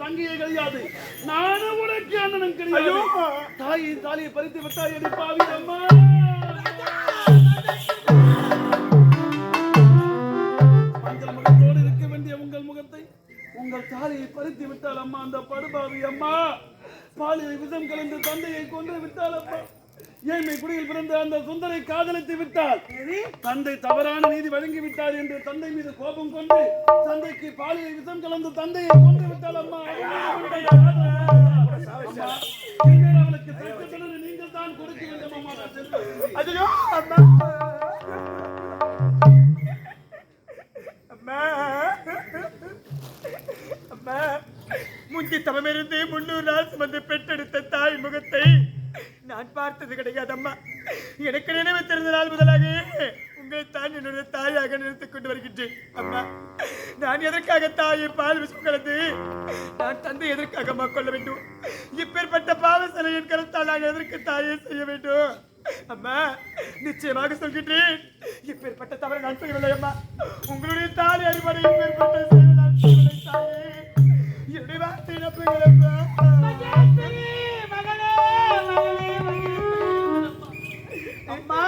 தங்கையே கிடையாது நானும் உனக்கு அண்ணனும் கிடையாது தாயின் தாலியை பறித்து விட்டாய் எடி பாவி அம்மா. மஞ்சள் முகத்தோடு இருக்க வேண்டிய உங்கள் முகத்தை உங்கள் தாலியை பறித்து விட்டாள் அம்மா அந்த படுபாவி அம்மா. பாலியல் விஷம் கலந்து தந்தையை கொன்று விட்டாள் அம்மா. ஏழ்மை குடியில் பிறந்த அந்த சுந்தரை காதலித்து விட்டாள் தந்தை தவறான நீதி வழங்கி விட்டார் என்று தந்தை மீது கோபம் கொண்டு தந்தைக்கு பாலியல் விஷம் கலந்து தந்தையை விட்டாள் அம்மா. அம்மா, எதற்காக தாயை பால் விஷம் கலந்து நான் தந்தை எதற்காக கொள்ள வேண்டும்? இப்பேற்பட்ட பாவ சிலையின் கருத்தால் நான் எதற்கு தாயை செய்ய வேண்டும்? அம்மா நிச்சயமாக சொல்கின்றேன். இப்பேற்பட்ட தவறை நான் செய்யவில்லை அம்மா. உங்களுடைய தாலி அடிப்படை இப்பேற்பட்ட செயலை நான் செய்யவில்லை தாயே. என்னுடைய வார்த்தை நம்புங்கள் அம்மா.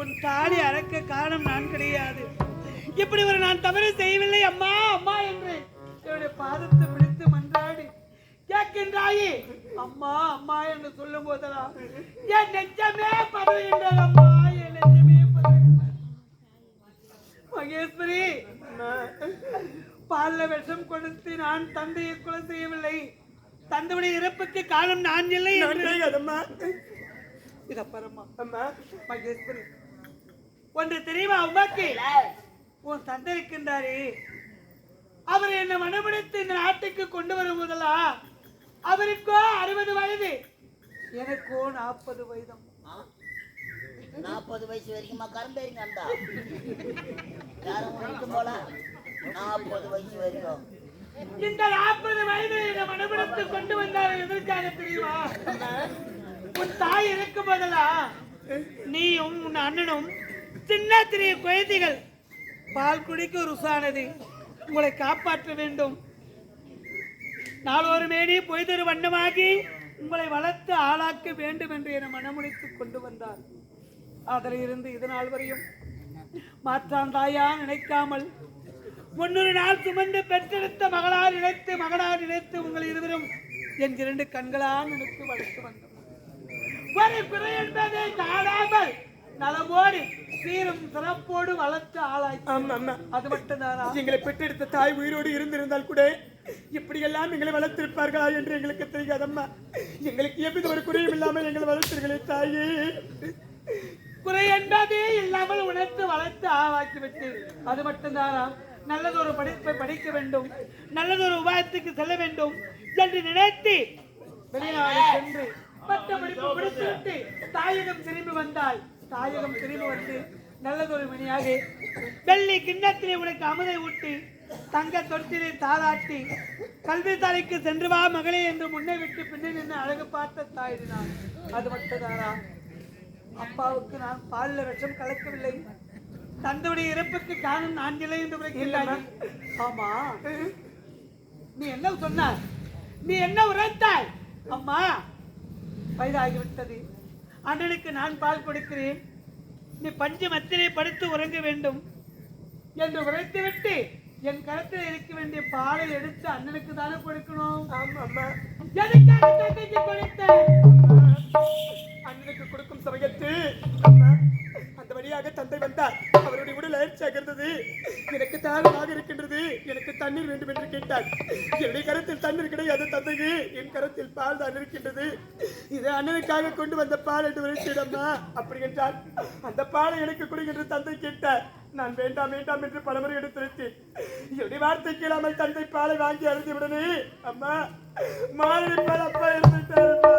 உன் தாலி அறக்க காரணம் நான் கிடையாது. இப்படி ஒரு நான் தவறு செய்யவில்லை அம்மா அம்மா என்று. என்னுடைய பாதத்தை பிடித்து மன்றாடி. கேட்கின்றாயே அம்மா அம்மா என்று சொல்லும் போதெல்லாம் என் நெஞ்சமே பதவுகின்றது அம்மா என் நெஞ்சமே பதவுகின்றது மகேஸ்வரி பால்ல விஷம் கொடுத்து நான் தந்தையை கொலை செய்யவில்லை. தந்தையுடைய இறப்புக்கு காரணம் நான் இல்லை என்று. கிடையாதம்மா இதப்பரம்மா அம்மா. மகேஸ்வரி ஒன்று தெரியுமா உமாக்கு? உன் தந்தை இருக்கின்றாரே அவர் என்னை மனமுடித்து இந்த நாட்டுக்கு கொண்டு முதலா அவருக்கோ அறுபது வயது. எனக்கோ நாற்பது வயதம். நாற்பது வயசு வரைக்குமா கரும்பேரிங்க அந்த யாரும் இருக்கும் போல நாற்பது வயசு வரைக்கும். இந்த நாற்பது வயது என்னை மனமுடித்து கொண்டு வந்தார் எதற்காக தெரியுமா? உன் தாய் இருக்கும் போதலா நீயும் உன் அண்ணனும் சின்ன சிறிய குழந்தைகள் பால் குடிக்க ருசானது உங்களை காப்பாற்ற வேண்டும். நாளொரு மேனி பொய்தொரு வண்ணமாகி உங்களை வளர்த்து ஆளாக்க வேண்டும் என்று என மனமுடித்து கொண்டு வந்தார். அதில் இருந்து இது நாள் வரையும் மாற்றான் தாயா நினைக்காமல் முன்னொரு நாள் சுமந்து பெற்றெடுத்த மகளார் நினைத்து மகனார் நினைத்து உங்கள் இருவரும் என் இரண்டு கண்களால் நினைத்து வளர்த்து வந்தோம் ஒரு குறை என்பதை காணாமல் நலமோடு சீரும் சிறப்போடு வளர்த்து ஆளாய். ஆமா அம்மா அது மட்டும்தானா? எங்களை பெற்றெடுத்த தாய் உயிரோடு இருந்திருந்தால் கூட இப்படியெல்லாம் எங்களை வளர்த்திருப்பார்களா என்று எங்களுக்கு தெரியாதம்மா. எங்களுக்கு எவ்வித ஒரு குறையும் இல்லாமல் எங்களை வளர்த்தீர்களே தாயே. குறை என்பதே இல்லாமல் உணர்த்து வளர்த்து ஆளாக்கி விட்டு அது மட்டும்தானா? நல்லதொரு படிப்பை படிக்க வேண்டும். நல்லதொரு உபாயத்துக்கு செல்ல வேண்டும் என்று நினைத்து வெளிநாடு சென்று பட்ட படிப்பு முடித்துவிட்டு தாயகம் திரும்பி வந்தால் தாயகம் திரும்பி வந்து நல்லதொரு மணியாக வெள்ளி கிண்ணத்திலே உனக்கு அமுதை ஊட்டி தங்க தொட்டிலே தாளாட்டி கல்வி தலைக்கு சென்று வா மகளே என்று முன்னே விட்டு பின்னே நின்று அழகு பார்த்த தாய் நான். அது மட்டும்தானா? அப்பாவுக்கு நான் பாலில் விஷம் கலக்கவில்லை. தந்தையுடைய இறப்புக்கு காரணம் நான் இல்லை என்று உரைக்கின்றாய் ஆமா. நீ என்ன சொன்ன நீ என்ன உரைத்தாய்? அம்மா வயதாகிவிட்டது. அண்ணனுக்கு நான் பால் கொடுக்கிறேன். நீ பஞ்சு மத்திலே படுத்து உறங்க வேண்டும். என்று உரைத்துவிட்டு என் கருத்தில் இருக்க வேண்டிய பாலை எடுத்து அண்ணனுக்கு தானே கொடுக்கணும். ஆமா அம்மா தண்ணீர் வேண்டும் என்று கேட்டார் என்னுடைய கரத்தில் தண்ணீர் கிடையாது தந்தைக்கு என் கரத்தில் பால் தான் இருக்கின்றது. இது அண்ணனுக்காக கொண்டு வந்த பால் என்று விளைச்சிடம்மா அப்படி என்றால் அந்த பாலை எனக்கு கொடுக்கின்ற தந்தை கேட்டார். நான் வேண்டாம் வேண்டாம் என்று பலமுறை எடுத்துரைத்தேன். என்னுடைய வார்த்தை கேளாமல் தந்தை பாலை வாங்கி அழுது விடனே. அம்மா மாறி பால் அப்பா இருந்துட்டாருப்பா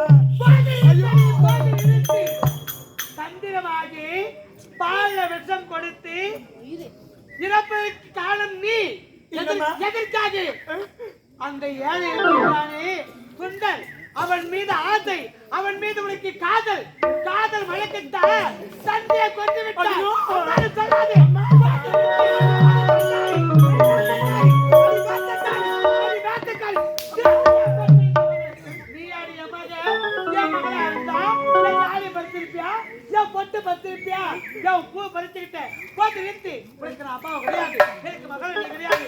தந்திரமாகி பால்ல விஷம் கொடுத்து இறப்பதற்கு காரணம் நீ. எதற்காக அந்த ஏழை குண்டல் அவன் மீது ஆசை அவன் மீது உனக்கு காதல். காதல் வழக்கத்தா? தந்தையை கொண்டு விட்டான் சொல்லாதே. என் பொட்டு பத்திருப்பியா என் பூ பறிச்சுக்கிட்டேன். போட்டு நிறுத்தி உனக்கு நான் அப்பாவை கிடையாது. எனக்கு மகள் கிடையாது.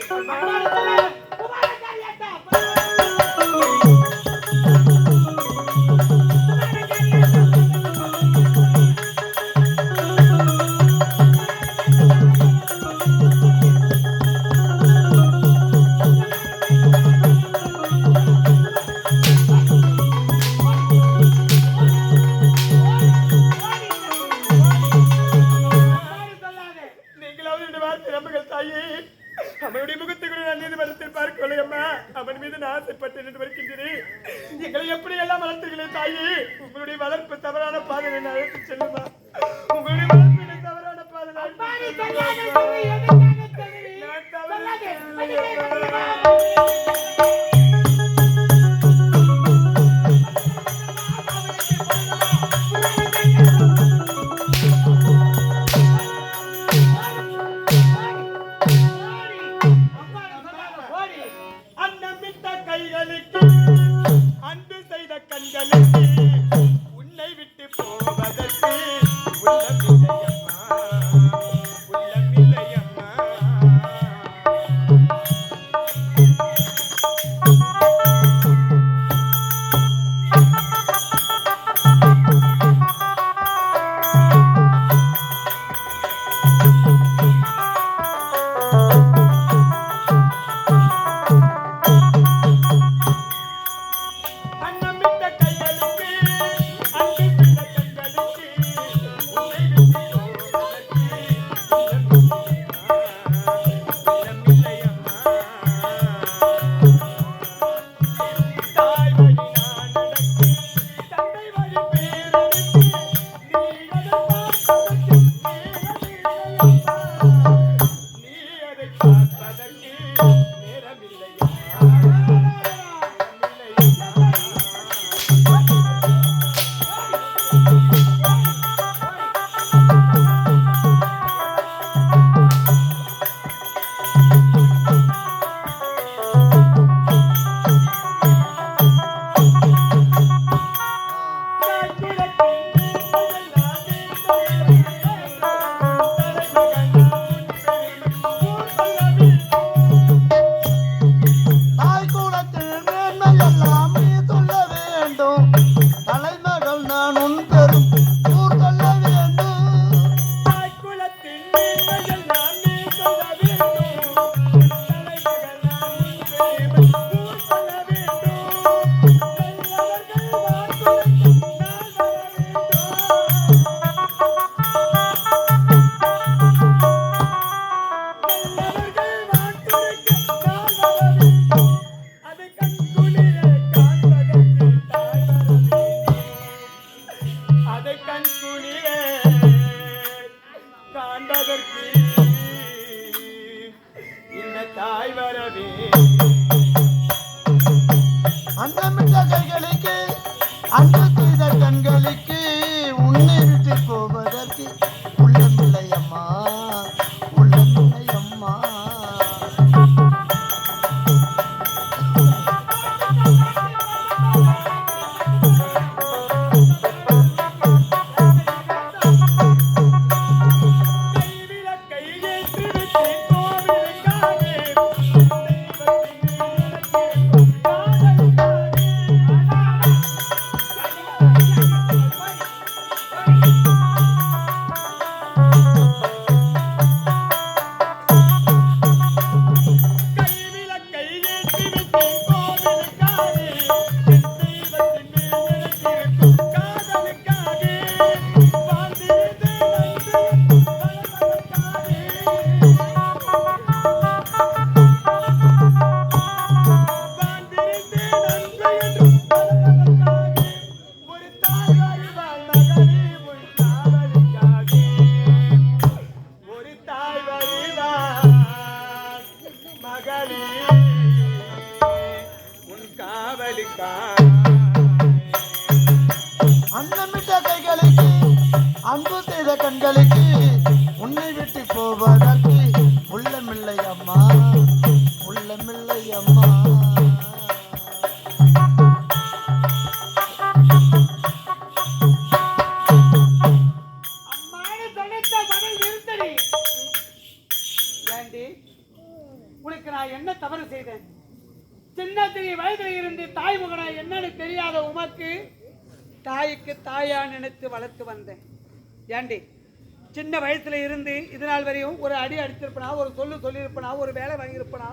விட்டு போவதற்கு நான் என்ன தவறு செய்தேன்? சின்னத்திரி வயதில் இருந்து தாய் மகனா என்னன்னு தெரியாத உமக்கு தாய்க்கு தாயா நினைத்து வளர்த்து வந்தேன். ஏண்டி சின்ன வயசுல இருந்து இது நாள் வரையும் ஒரு அடி அடித்திருப்பனா ஒரு சொல்லு சொல்லியிருப்பனா ஒரு வேலை வாங்கியிருப்பனா?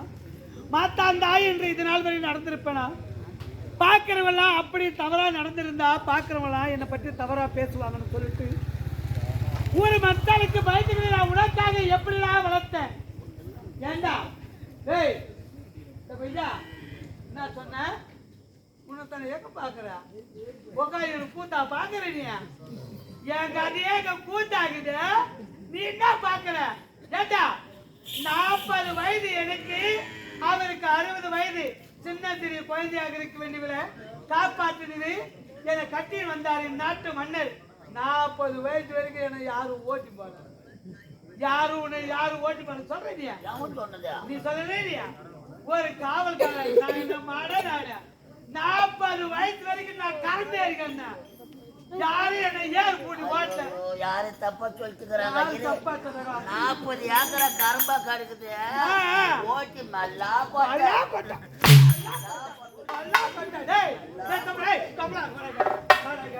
மாத்தான் தாய் என்று இது நாள் வரையும் நடந்திருப்பனா? பார்க்குறவெல்லாம் அப்படி தவறாக நடந்திருந்தா பார்க்குறவெல்லாம் என்னை பற்றி தவறாக பேசுவாங்கன்னு சொல்லிட்டு ஒரு மக்களுக்கு பயந்துக்கிட்டு நான் உனக்காக எப்படிலாம் வளர்த்தேன்? ஏண்டா டேய் இந்த பையா என்ன சொன்ன? உனத்தான எங்க பாக்குற? உக்காந்து கூத்தா பாக்குற நீ? என் கதையே இங்க கூத்தாக்குது நீ என்ன பாக்குற? ஏண்டா நாற்பது வயது எனக்கு அவருக்கு அறுபது வயது. சின்ன சிறிய குழந்தையாக இருக்க வேண்டியவரை காப்பாற்றினது என்னை கட்டி வந்தார் நாட்டு மன்னர். நாற்பது வயசு வரைக்கும் என்னை யாரும் ஓட்டி போட யாரும் உன்னை யாரும் ஓட்டி எவன் சொன்னது நீ இல்லையா ஒரு காவல்காரன் நான் என்ன மாட நாற்பது வயசு வரைக்கும் நான் கறந்தே இருக்கேன் யாரும் என்னை ஏர் ஓட்டல ஐயோ, யாரு தப்பா சொல்லிட்டுக்கிறாங்க. நாற்பது ஏக்கரா கரும்பா கிடக்குது. ஓட்டி அல்லா போட்ட கொண்டா. அல்லா கொண்டா. டேய், டேய், தம்பி, டேய், தம்பி, வாடக, வாடக.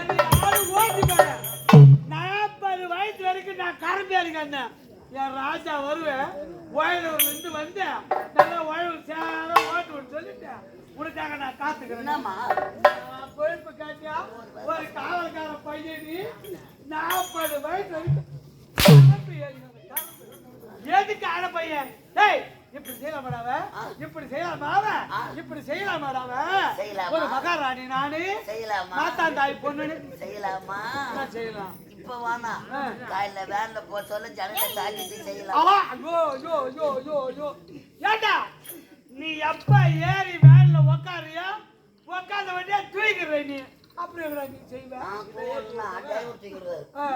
என்னை யாரும் ஓட்டி போட. நான் கறந்தே இருக்கேன் என் ராஜா வருவேன். ஓயலூர்ல இருந்து வந்து நல்லா ஓயலூர் சேர ஓட்டு விட்டு சொல்லிட்டேன் உனக்காக நான் காத்துக்கிறேன். கொழுப்பு காட்டியா? ஒரு காவல்கார பையன் நாற்பது வயசு வரைக்கும். எதுக்கு ஆன பையன்? டேய் இப்படி செய்யலாமாடாவ இப்படி செய்யலாமாவ இப்படி செய்யலாமாடாவ செய்யலாமா? ஒரு மகாராணி நானு. செய்யலாமா? மாத்தாந்தாய் பொண்ணுன்னு. செய்யலாமா? செய்யலாம்? இப்ப ஆ. காலையில வேன்ல போ சொல்ல ஜனங்க சாட்டிட்டு செய்யலாம். ஐயோ ஐயோ ஐயோ ஐயோ ஐயோ. ஏண்டா நீ எப்ப ஏறி வேன்ல உக்காரியா உக்காந்த வண்டியா தூக்கிடுற நீ. அப்படி நீ செய்வ? நான் போகலாம் டிரைவர் தூக்கிடுவாரு ஆ.